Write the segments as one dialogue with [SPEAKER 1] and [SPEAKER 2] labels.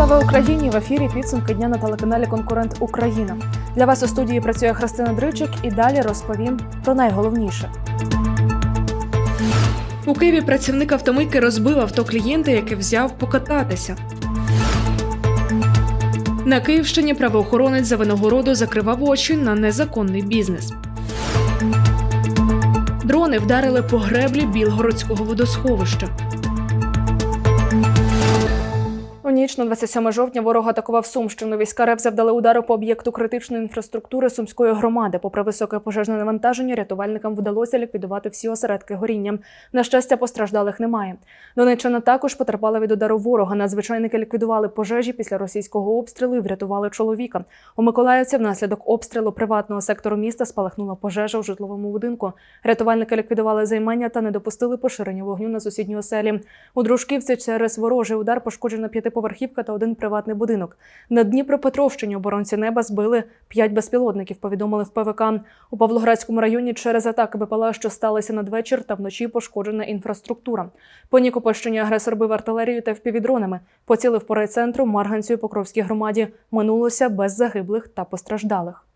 [SPEAKER 1] Слава Україні! В ефірі підсумки дня на телеканалі Конкурент Україна. Для вас у студії працює Христина Дричик і далі розповім про найголовніше. У Києві працівник автомийки розбив авто клієнта, який взяв покататися. На Київщині правоохоронець за винагороду закривав очі на незаконний бізнес. Дрони вдарили по греблі Білгородського водосховища. Ніч на 27 жовтня ворог атакував Сумщину. Війська РФ завдали удару по об'єкту критичної інфраструктури Сумської громади. Попри високе пожежне навантаження, рятувальникам вдалося ліквідувати всі осередки горіння. На щастя, постраждалих немає. Донеччина також потерпала від удару ворога. Надзвичайники ліквідували пожежі після російського обстрілу і врятували чоловіка. У Миколаївці внаслідок обстрілу приватного сектору міста спалахнула пожежа у житловому будинку. Рятувальники ліквідували займання та не допустили поширення вогню на сусідній оселі. У Дружківці через ворожий удар пошкоджено пошкоджена п'ятиповерхівка та один приватний будинок. На Дніпропетровщині оборонці неба збили п'ять безпілотників. Повідомили в ПВК. У Павлоградському районі через атаки БПЛА, що сталися надвечір та вночі пошкоджена інфраструктура. По Нікопольщині агресор бив артилерію та впівдронами. Поцілив по райцентру Марганцю і Покровській громаді. Минулося без загиблих та постраждалих.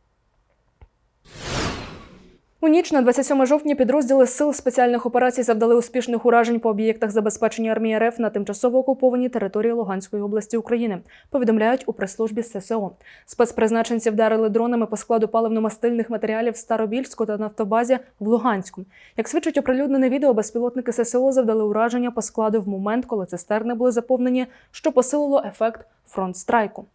[SPEAKER 1] У ніч на 27 жовтня підрозділи сил спеціальних операцій завдали успішних уражень по об'єктах забезпечення армії РФ на тимчасово окупованій території Луганської області України. Повідомляють у прес-службі ССО. Спецпризначенці вдарили дронами по складу паливно-мастильних матеріалів в Старобільську та нафтобазі в Луганську. Як свідчить оприлюднене відео, безпілотники ССО завдали ураження по складу в момент, коли цистерни були заповнені, що посилило ефект фронт-страйку.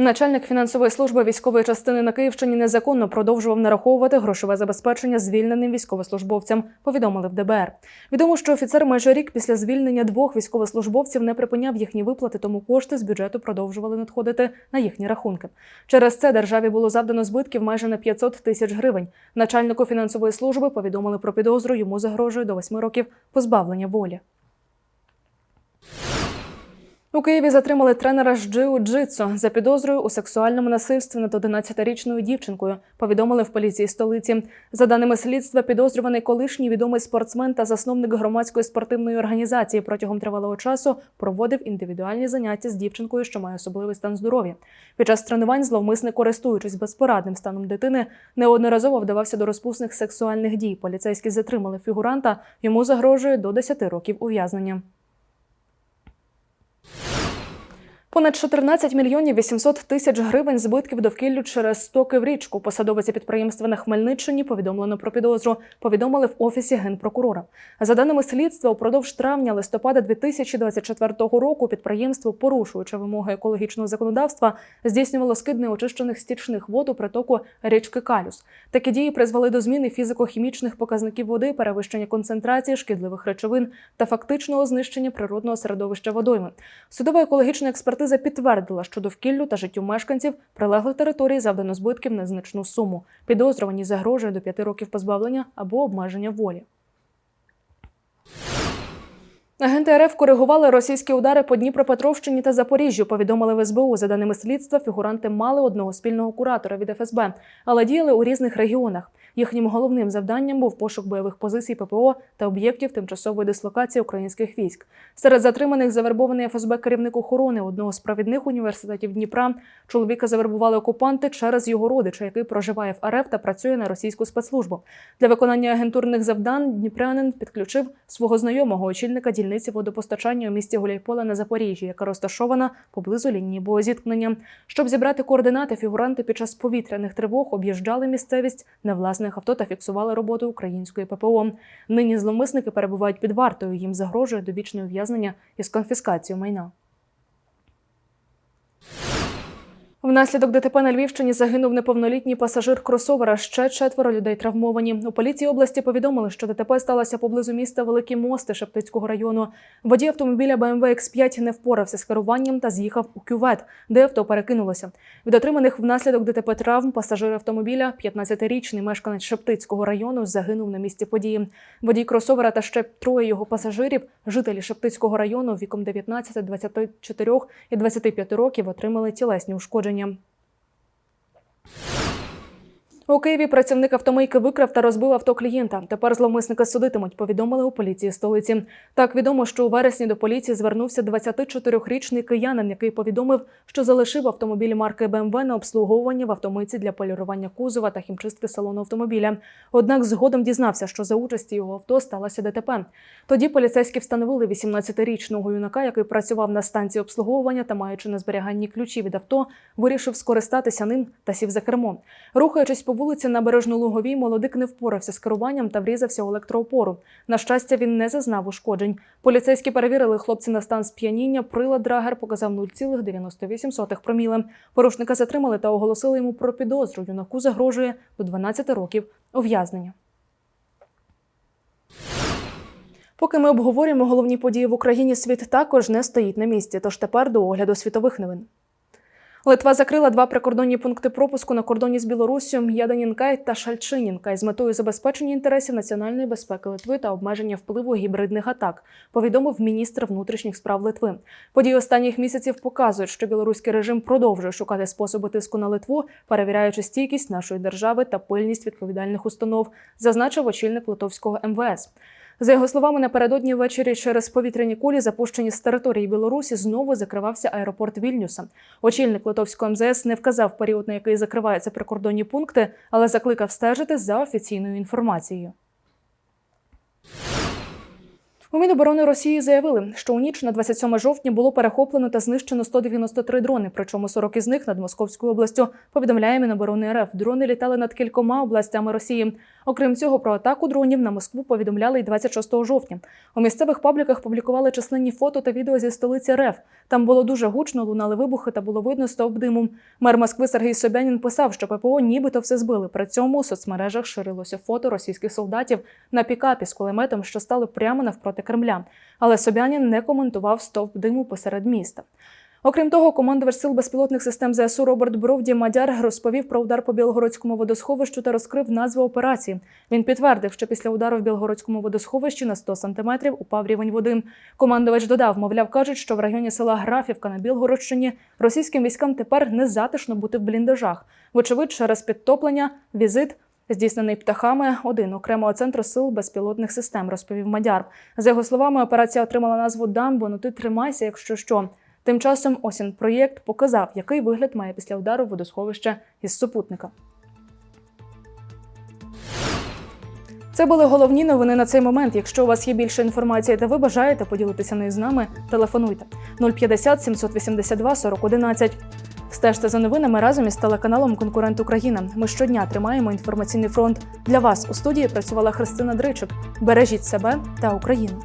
[SPEAKER 1] Начальник фінансової служби військової частини на Київщині незаконно продовжував нараховувати грошове забезпечення звільненим військовослужбовцям. Повідомили в ДБР. Відомо, що офіцер майже рік після звільнення двох військовослужбовців не припиняв їхні виплати, тому кошти з бюджету продовжували надходити на їхні рахунки. Через це державі було завдано збитків майже на 500 тисяч гривень. Начальнику фінансової служби повідомили про підозру. Йому загрожує до 8 років позбавлення волі. У Києві затримали тренера з джиу-джитсу за підозрою у сексуальному насильстві над 11-річною дівчинкою. Повідомили в поліції столиці. За даними слідства, підозрюваний колишній відомий спортсмен та засновник громадської спортивної організації протягом тривалого часу проводив індивідуальні заняття з дівчинкою, що має особливий стан здоров'я. Під час тренувань зловмисник, користуючись безпорадним станом дитини, неодноразово вдавався до розпусних сексуальних дій. Поліцейські затримали фігуранта. Йому загрожує до 10 років ув'язнення. Понад 14 мільйонів 800 тисяч гривень збитків довкіллю через стоки в річку. Посадовиці підприємства на Хмельниччині повідомлено про підозру. Повідомили в офісі генпрокурора. За даними слідства, упродовж травня-листопада 2024 року підприємство, порушуючи вимоги екологічного законодавства, здійснювало скид неочищених стічних вод у притоку річки Калюс. Такі дії призвели до зміни фізико-хімічних показників води, перевищення концентрації шкідливих речовин та фактичного знищення природного середовища водойми. Судова екологічна експертиза підтвердила, що довкіллю та життю мешканців прилеглих територій завдано збитків на значну суму. Підозрювані загрожує до 5 років позбавлення або обмеження волі. Агенти РФ коригували російські удари по Дніпропетровщині та Запоріжжю. Повідомили в СБУ. За даними слідства, фігуранти мали одного спільного куратора від ФСБ, але діяли у різних регіонах. Їхнім головним завданням був пошук бойових позицій ППО та об'єктів тимчасової дислокації українських військ. Серед затриманих завербований ФСБ керівник охорони одного з провідних університетів Дніпра. Чоловіка завербували окупанти через його родича, який проживає в РФ та працює на російську спецслужбу. Для виконання агентурних завдань Дніпрянин підключив свого знайомого очільника дільниці водопостачання у місті Гуляйполе на Запоріжжі, яка розташована поблизу лінії боєзіткнення. Щоб зібрати координати, фігуранти під час повітряних тривог об'їжджали місцевість на власних авто та фіксували роботу української ППО. Нині зловмисники перебувають під вартою. Їм загрожує довічне ув'язнення із конфіскацією майна. Внаслідок ДТП на Львівщині загинув неповнолітній пасажир кросовера. Ще четверо людей травмовані. У поліції області повідомили, що ДТП сталося поблизу міста Великі Мости Шептицького району. Водій автомобіля BMW X5 не впорався з керуванням та з'їхав у кювет, де авто перекинулося. Від отриманих внаслідок ДТП травм пасажир автомобіля, 15-річний мешканець Шептицького району, загинув на місці події. Водій кросовера та ще троє його пасажирів, жителі Шептицького району віком 19, 24 і 25 років, отримали тілесні ушкодження. побачення. У Києві працівник автомийки викрав та розбив авто клієнта. Тепер зловмисника судитимуть, повідомили у поліції столиці. Так відомо, що у вересні до поліції звернувся 24-річний киянин, який повідомив, що залишив автомобіль марки БМВ на обслуговування в автомийці для полірування кузова та хімчистки салону автомобіля. Однак згодом дізнався, що за участі його авто сталося ДТП. Тоді поліцейські встановили 18-річного юнака, який працював на станції обслуговування та, маючи на зберіганні ключі від авто, вирішив скористатися ним та сів за кермо. Рухаючись по вулиці Набережно Луговій, молодик не впорався з керуванням та врізався у електроопору. На щастя, він не зазнав ушкоджень. Поліцейські перевірили хлопці на стан сп'яніння. Прилад Драгер показав 0,98 проміле. Порушника затримали та оголосили йому про підозру. Юнаку загрожує до 12 років ув'язнення. Поки ми обговорюємо головні події в Україні, світ також не стоїть на місці. Тож тепер до огляду світових новин. Литва закрила два прикордонні пункти пропуску на кордоні з Білоруссю Яданінкай та Шальчинінкай з метою забезпечення інтересів національної безпеки Литви та обмеження впливу гібридних атак, повідомив міністр внутрішніх справ Литви. Події останніх місяців показують, що білоруський режим продовжує шукати способи тиску на Литву, перевіряючи стійкість нашої держави та пильність відповідальних установ, зазначив очільник Литовського МВС. За його словами, напередодні ввечері через повітряні кулі, запущені з території Білорусі, знову закривався аеропорт Вільнюса. Очільник Литовського МЗС не вказав період, на який закриваються прикордонні пункти, але закликав стежити за офіційною інформацією. У Міноборони Росії заявили, що у ніч на 27 жовтня було перехоплено та знищено 193 дрони, причому 40 із них над Московською областю. Повідомляє Міноборони РФ. Дрони літали над кількома областями Росії. Окрім цього, про атаку дронів на Москву повідомляли й 26 жовтня. У місцевих пабліках публікували численні фото та відео зі столиці РФ. Там було дуже гучно, лунали вибухи та було видно стовп диму. Мер Москви Сергій Собянін писав, що ППО нібито все збили. При цьому у соцмережах ширилося фото російських солдатів на пікапі з кулеметом, що стали прямо навпроти Кремля. Але Собянін не коментував стовп диму посеред міста. Окрім того, командувач сил безпілотних систем ЗСУ Роберт Бровді Мадяр розповів про удар по Білгородському водосховищу та розкрив назву операції. Він підтвердив, що після удару в Білгородському водосховищі на 100 сантиметрів упав рівень води. Командувач додав, мовляв, кажуть, що в районі села Графівка на Білгородщині російським військам тепер не затишно бути в бліндажах. Вочевидь, через підтоплення, візит. Здійснений птахами один окремого центру сил безпілотних систем, розповів Мадяр. За його словами, операція отримала назву Дамбо. Ну ти тримайся, якщо що. Тим часом осінь проєкт показав, який вигляд має після удару водосховища із супутника. Це були головні новини на цей момент. Якщо у вас є більше інформації та ви бажаєте поділитися нею з нами, телефонуйте 050 782 4011. Стежте за новинами разом із телеканалом Конкурент Україна. Ми щодня тримаємо інформаційний фронт. Для вас у студії працювала Христина Дричик. Бережіть себе та Україну.